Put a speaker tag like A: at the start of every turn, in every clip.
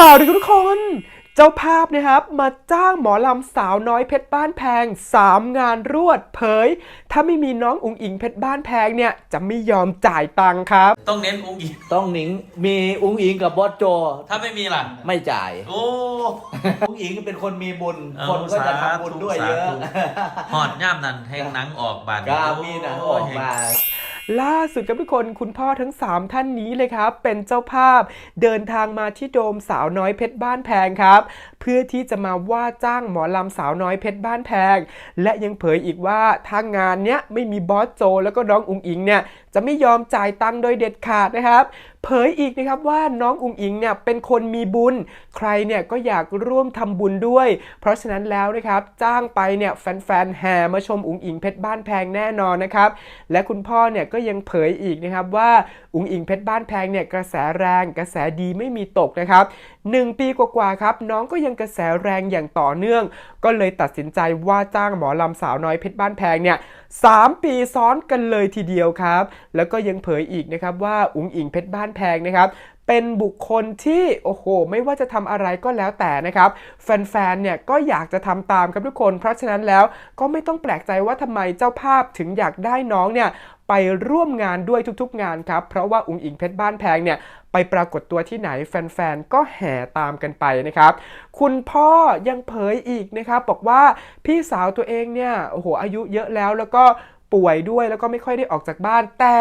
A: ข่าวดีครับทุกคน เจ้าภาพนะครับมาจ้างหมอลำสาวน้อยเพชรบ้านแพง 3 งานรวดเผย ถ้าไม่มีน้องอุ๋งอิงเพชรบ้านแพงเนี่ยจะไม่ยอมจ่ายตังค์ครับ
B: ต้องเน้นอุ้งอิง
C: ต้องหนิงมีอุ้งอิงกับบอสโจ
B: ถ้าไม่มีล่ะ
C: ไม่จ่าย
B: โอ้
C: อุ้งอิงเป็นคนมีบุญ
B: เอา
C: คนก็จะ
B: สาธุ
C: ทำบุญด้วยเยอะ
B: สาธุ หอดย่ามนั่นแหงหนังออกบาด
C: ก็มีหนะออกมา
A: ล่าสุดครับทุกคนคุณพ่อทั้ง 3 ท่านนี้เลยครับ เป็นเจ้าภาพเดินทางมาที่โดมสาวน้อยเพชรบ้านแพงครับ เพื่อที่จะมาว่าจ้างหมอลำสาวน้อยเพชรบ้านแพง และยังเผยอีกว่าทางงานเนี้ยไม่มีบอสโจ แล้วก็น้องอุงอิงเนี่ยจะไม่ยอมจ่ายตังค์โดยเด็ดขาดนะครับ เผยอีกนะครับว่าน้องอุ๋งอิงเนี่ยเป็นคนมีบุญ ใครเนี่ยก็อยากร่วมทำบุญด้วย เพราะฉะนั้นแล้วนะครับจ้างไปเนี่ยแฟนๆแห่มาชมอุ๋งอิงเพชรบ้านแพงแน่นอนนะครับและคุณพ่อเนี่ยก็ยังเผยอีกนะครับว่าอุ๋งอิงเพชรบ้านแพงเนี่ยกระแสแรงกระแสดีไม่มีตกนะครับหนึ่งปีกว่าๆครับ น้องก็ยังกระแสแรงอย่างต่อเนื่อง ก็เลยตัดสินใจว่าจ้างหมอลำสาวน้อยเพชรบ้านแพงเนี่ยสามปีซ้อนกันเลยทีเดียวครับ แล้วก็ยังเผยอีกนะครับว่าอุ๋งอิงเพชรบ้านแพงนะครับเป็นบุคคลที่โอ้โห ไม่ว่าจะทำอะไรก็แล้วแต่นะครับ แฟนๆเนี่ยก็อยากจะทำตามครับทุกคน เพราะฉะนั้นแล้วก็ไม่ต้องแปลกใจว่าทำไมเจ้าภาพถึงอยากได้น้องเนี่ยไปร่วมงานด้วยทุกๆงานครับ เพราะว่าอุ๋งอิงเพชรบ้านแพงเนี่ย ไปปรากฏตัวที่ไหนแฟนๆ ก็แห่ตามกันไปนะครับ คุณพ่อยังเผยอีกนะครับบอกว่าพี่สาวตัวเองเนี่ยโอ้โหอายุเยอะแล้วแล้วก็ป่วยด้วยแล้วก็ไม่ค่อยได้ออกจากบ้าน แต่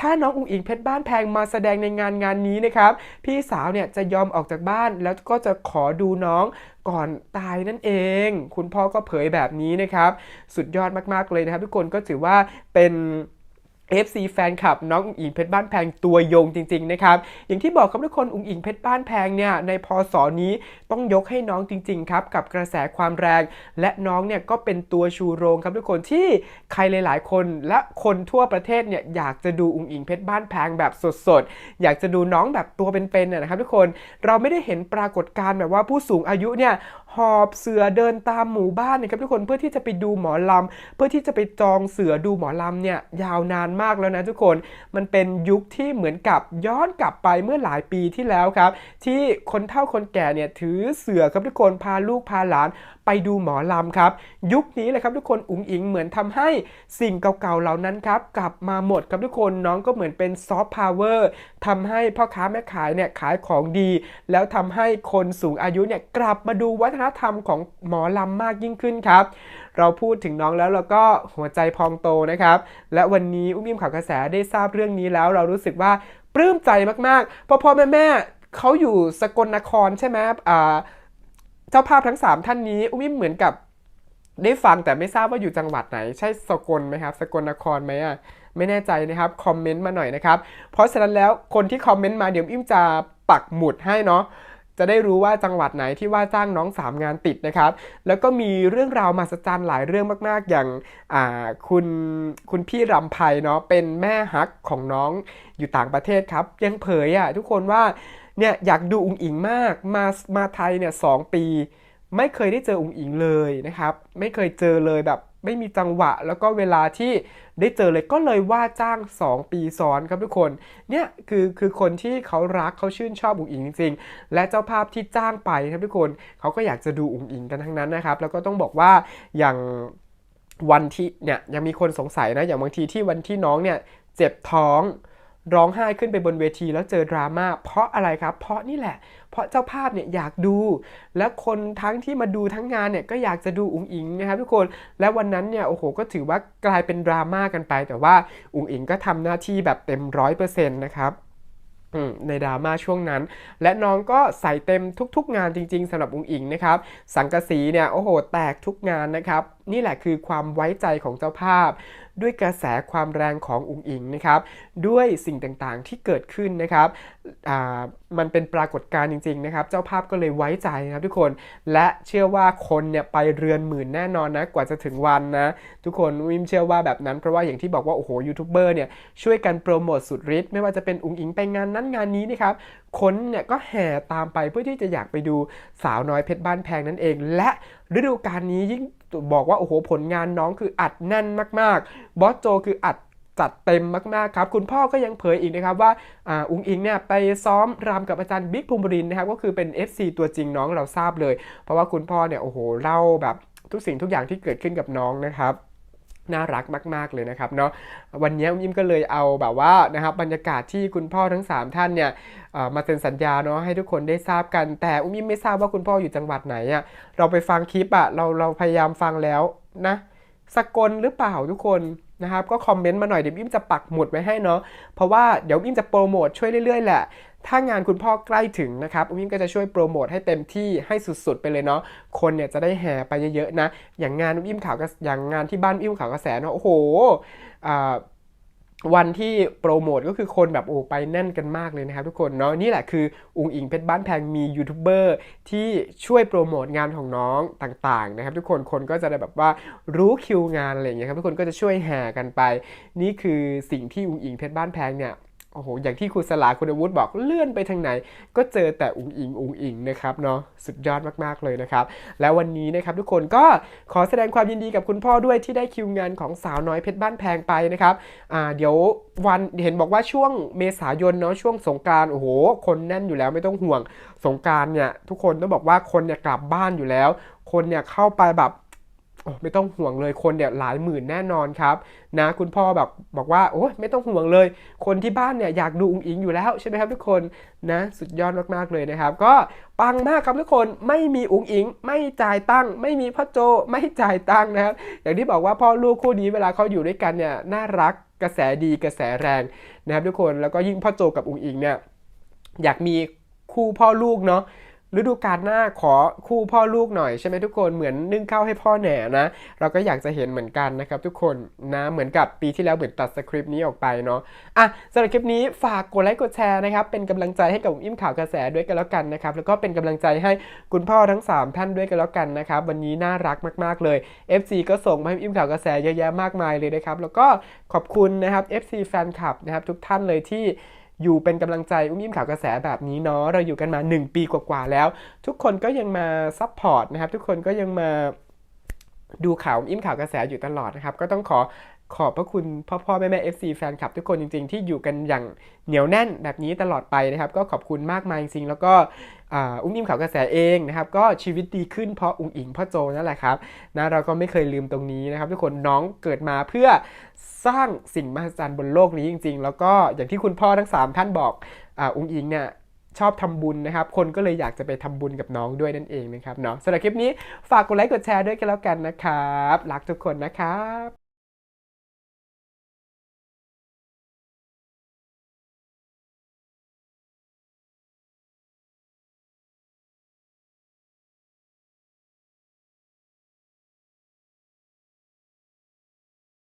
A: ถ้าน้องอุ๋งอิงเพชรบ้านแพงมาแสดงในงานงานนี้นะครับ พี่สาวเนี่ยจะยอมออกจากบ้านแล้วก็จะขอดูน้องก่อนตายนั่นเอง คุณพ่อก็เผยแบบนี้นะครับ สุดยอดมากๆเลยนะครับทุกคนก็ถือว่าเป็น FC แฟนคลับน้องอุ๋งอิงเพชรบ้านแพงตัวยงจริง ๆ นะครับ อย่างที่บอกครับทุกคนอุ๋งอิงเพชรบ้านแพงเนี่ยในพศนี้ต้องยกให้น้องจริง ๆ ครับ กับกระแสความแรง และน้องเนี่ยก็เป็นตัวชูโรงครับทุกคนที่ใครหลาย ๆ คนและคนทั่วประเทศเนี่ยอยากจะดูอุ๋งอิงเพชรบ้านแพงแบบสดๆ อยากจะดูน้องแบบตัวเป็นๆนนะครับทุกคนเราไม่ได้เห็นปรากฏการณ์แบบว่าผู้สูงอายุเนี่ย หอบเสือเดินตามหมู่บ้านนะครับทุกคนเพื่อที่จะไปดูหมอลำ เพื่อที่จะไปจองเสือดูหมอลำเนี่ยยาวนานมากแล้วนะทุกคนมันเป็นยุคที่เหมือนกับย้อนกลับไปเมื่อหลายปีที่แล้วครับ ที่คนเฒ่าคนแก่เนี่ยถือเสือครับทุกคนพาลูกพาหลานไปดูหมอลำครับ ยุคนี้เลยครับทุกคนอุ๋งอิงเหมือนทำให้สิ่งเก่าๆเหล่านั้นครับกลับมาหมดครับทุกคนน้องก็เหมือนเป็นซอฟต์พาวเวอร์ทำให้พ่อค้าแม่ขายเนี่ยขายของดี แล้วทำให้คนสูงอายุเนี่ยกลับมาดูวัฒนธรรมของหมอลำมากยิ่งขึ้นครับ เราพูดถึงน้องแล้วเราก็หัวใจพองโตนะครับ และวันนี้อุ้มยิ้มข่าวกระแสได้ทราบเรื่องนี้แล้ว เรารู้สึกว่าปลื้มใจมากๆเพราะพ่อแม่แม่เขาอยู่สกลนครใช่ไหมเจ้าภาพทั้ง 3 ท่านนี้ อุ้มิ่มเหมือนกับได้ฟังแต่ไม่ทราบว่าอยู่จังหวัดไหน ใช่สกลไหมครับ สกลนครไหมอะไม่แน่ใจนะครับคอมเมนต์มาหน่อยนะครับ เพราะฉะนั้นแล้วคนที่คอมเมนต์มาเดี๋ยวอิ่มจะปักหมุดให้เนาะ จะได้รู้ว่าจังหวัดไหนที่ว่าจ้างน้อง 3 งานติดนะครับ แล้วก็มีเรื่องราวมหัศจรรย์หลายเรื่องมากๆ อย่างาคุณคุณพี่รำไพเนาะเป็นแม่ฮักของน้องอยู่ต่างประเทศครับ ยังเผยอะทุกคนว่าเนี่ยอยากดูอุ๋งอิงมากมามาไทยเนี่ยสองปี ไม่เคยได้เจออุ๋งอิงเลยนะครับ ไม่เคยเจอเลยแบบ ไม่มีจังหวะ แล้วก็เวลาที่ได้เจอเลยก็เลยว่าจ้าง 2 ปีซ้อนครับทุกคน เนี่ยคือคือคนที่เขารักเขาชื่นชอบอุ๋งอิงจริงๆ และเจ้าภาพที่จ้างไปครับทุกคนเขาก็อยากจะดูอุ๋งอิงกันทั้งนั้นนะครับ แล้วก็ต้องบอกว่าอย่างวันที่เนี่ยยังมีคนสงสัยนะอย่างบางทีที่วันที่น้องเนี่ยเจ็บท้อง ร้องไห้ขึ้นไปบนเวทีแล้วเจอดราม่าเพราะอะไรครับ เพราะนี่แหละ เพราะเจ้าภาพเนี่ยอยากดู และคนทั้งที่มาดูทั้งงานเนี่ยก็อยากจะดูอุ๋งอิงนะครับทุกคนและวันนั้นเนี่ยโอ้โหก็ถือว่ากลายเป็นดราม่ากันไป แต่ว่าอุ๋งอิงก็ทำหน้าที่แบบเต็มร้อยเปอร์เซ็นต์นะครับในดราม่าช่วงนั้น และน้องก็ใส่เต็มทุกๆงานจริง ๆสำหรับอุ๋งอิงนะครับ สังกะสีเนี่ยโอ้โห แตกทุกงานนะครับนี่แหละคือความไว้ใจของเจ้าภาพ ด้วยกระแสความแรงของอุงอิงนะครับด้วยสิ่งต่างๆที่เกิดขึ้นนะครับมันเป็นปรากฏการณ์จริงๆนะครับเจ้าภาพก็เลยไว้ใจนะครับทุกคนและเชื่อว่าคนเนี่ยไปเรือนหมื่นแน่นอนนะกว่าจะถึงวันนะทุกคนวิมเชื่อว่าแบบนั้นเพราะว่าอย่างที่บอกว่าโอ้โหยูทูบเบอร์เนี่ยช่วยกันโปรโมทสุดฤทธิ์ไม่ว่าจะเป็นอุงอิงไปงานนั้นงานนี้นะครับคนเนี่ยก็แห่ตามไปเพื่อที่จะอยากไปดูสาวน้อยเพชรบ้านแพงนั่นเอง และฤดูกาลนี้ยิ่ง บอกว่าโอ้โหผลงานน้องคืออัดแน่นมากๆ บอสโจคืออัดจัดเต็มมากๆครับ คุณพ่อก็ยังเผยอีกนะครับว่าออุ้งอิงเนี่ยไปซ้อมรำกับอาจารย์บิ๊กภูมิรินนะครับก็คือเป็น FC ตัวจริงน้องเราทราบเลย เพราะว่าคุณพ่อเนี่ยโอ้โหเล่าแบบทุกสิ่งทุกอย่างที่เกิดขึ้นกับน้องนะครับ น่ารักมาก ๆเลยนะครับเนาะวันนี้อุ้มยิ้มก็เลยเอาแบบว่านะครับบรรยากาศที่คุณพ่อทั้ง 3 ท่านเนี่ยมาเซ็นสัญญาเนาะให้ทุกคนได้ทราบกัน แต่อุ้มยิ้มไม่ทราบว่าคุณพ่ออยู่จังหวัดไหนอะ่ะเราไปฟังคลิปอะ่ะเราเราพยายามฟังแล้วนะสกลหรือเปล่าทุกคนนะครับก็คอมเมนต์มาหน่อยเดี๋ยวอิ่มจะปักหมุดไว้ให้เนาะเพราะว่าเดี๋ยวอิ่มจะโปรโมทช่วยเรื่อยๆแหละ ถ้างานคุณพ่อใกล้ถึงนะครับอุ้มยิ้มก็จะช่วยโปรโมทให้เต็มที่ให้สุดๆ ไปเลยเนาะคนเนี่ยจะได้แห่ไปเยอะๆนะ อย่างงานอุ้มยิ้มข่าวกอย่างงานที่บ้านอุ้มยิ้มข่าวกระแสเนาะโอ้โหวันที่โปรโมทก็คือคนแบบโอ้ไปแน่นกันมากเลยนะครับทุกคนเนาะนี่แหละคืออุงอิงเพชรบ้านแพงมียูทูบเบอร์ที่ช่วยโปรโมทงานของน้องต่างๆนะครับทุกคนคนก็จะได้แบบว่ารู้คิวงานอะไรอย่างเงี้ยครับทุกคนก็จะช่วยแห่กันไป นี่คือสิ่งที่อุงอิงเพชรบ้านแพงเนี่ย โอ้โห อย่างที่คุณสลาคุณอาวุธบอกเลื่อนไปทางไหน ก็เจอแต่อุงอิงอุงอิงนะครับเนาะสุดยอดมากๆเลยนะครับ แล้ววันนี้นะครับทุกคนก็ขอแสดงความยินดีกับคุณพ่อด้วยที่ได้คิวงานของสาวน้อยเพชรบ้านแพงไปนะครับอ่าเดี๋ยววันเห็นบอกว่าช่วงเมษายนเนาะช่วงสงการโอ้โห คนแน่นอยู่แล้วไม่ต้องห่วงสงการเนี่ยทุกคนต้องบอกว่าคนเนี่ยกลับบ้านอยู่แล้ว คนเนี่ยเข้าไปแบบ ไม่ต้องห่วงเลยคนเนี่ยหลายหมื่นแน่นอนครับนะคุณพ่อแบบบอกว่าโอ้ไม่ต้องห่วงเลย คนที่บ้านเนี่ยอยากดูอุงอิงอยู่แล้วใช่ไหมครับทุกคนนะสุดยอดมากๆเลยนะครับ ก็ปังมากครับทุกคนไม่มีอุงอิง ไม่จ่ายตังค์ไม่มีพ่อโจไม่จ่ายตังค์นะครับอย่างที่บอกว่าพ่อลูกคู่นี้เวลาเขาอยู่ด้วยกันเนี่ยน่ารักกระแสดีกระแสแรงนะครับทุกคนแล้วก็ยิ่งพ่อโจกับอุงอิงเนี่ยอยากมีคู่พ่อลูกเนาะ ฤดูกาลหน้าขอคู่พ่อลูกหน่อยใช่ไหมทุกคนเหมือนนึ่งข้าวให้พ่อแหน่นะ เราก็อยากจะเห็นเหมือนกันนะครับทุกคนนะเหมือนกับปีที่แล้วเหมือนตัดสคริปต์นี้ออกไปเนาะอะสำหรับคลิปนี้ฝากกดไลค์กดแชร์นะครับเป็นกำลังใจให้กับผมอิ่มข่าวกระแสด้วยกันแล้วกันนะครับแล้วก็เป็นกำลังใจให้คุณพ่อทั้ง 3 ท่านด้วยกันแล้วกันนะครับวันนี้น่ารักมากๆเลย FC ก็ส่งมาให้อิ่มข่าวกระแสเยอะแยะมากมายเลยนะครับแล้วก็ขอบคุณนะครับ FC แฟนคลับนะครับทุกท่านเลยที่ อยู่เป็นกำลังใจอุ้มยิ้มข่าวกระแสแบบนี้เนาะเราอยู่กันมา 1 ปีกว่าๆแล้ว ทุกคนก็ยังมาซัพพอร์ตนะครับ ทุกคนก็ยังมาดูข่าวอิ่มข่าวกระแสอยู่ตลอดนะครับ ก็ต้องขอ ขอบพระคุณพ่อพ่อแม่แม่ FC แฟนคลับทุกคนจริง ๆ ที่อยู่กันอย่างเหนียวแน่นแบบนี้ตลอดไปนะครับ ก็ขอบคุณมากมายจริง ๆ แล้วก็อ่าอุ้มอิมข่าวกระแสเองนะครับ ก็ชีวิตดีขึ้นเพราะอุ้งอิงพ่อโจนั่นแหละครับนะเราก็ไม่เคยลืมตรงนี้นะครับ ทุกคนน้องเกิดมาเพื่อสร้างสิ่งมหัศจรรย์บนโลกนี้จริง ๆ แล้วก็อย่างที่คุณพ่อทั้งสามท่านบอกอ,อุ้งอิงเนี่ยชอบทำบุญนะครับ คนก็เลยอยากจะไปทำบุญกับน้องด้วยนั่นเองนะครับเนาะสำหรับคลิปนี้ฝากกดไลค์กดแชร์ด้วยกันแล้วกันนะครับรักทุกคนนะครับ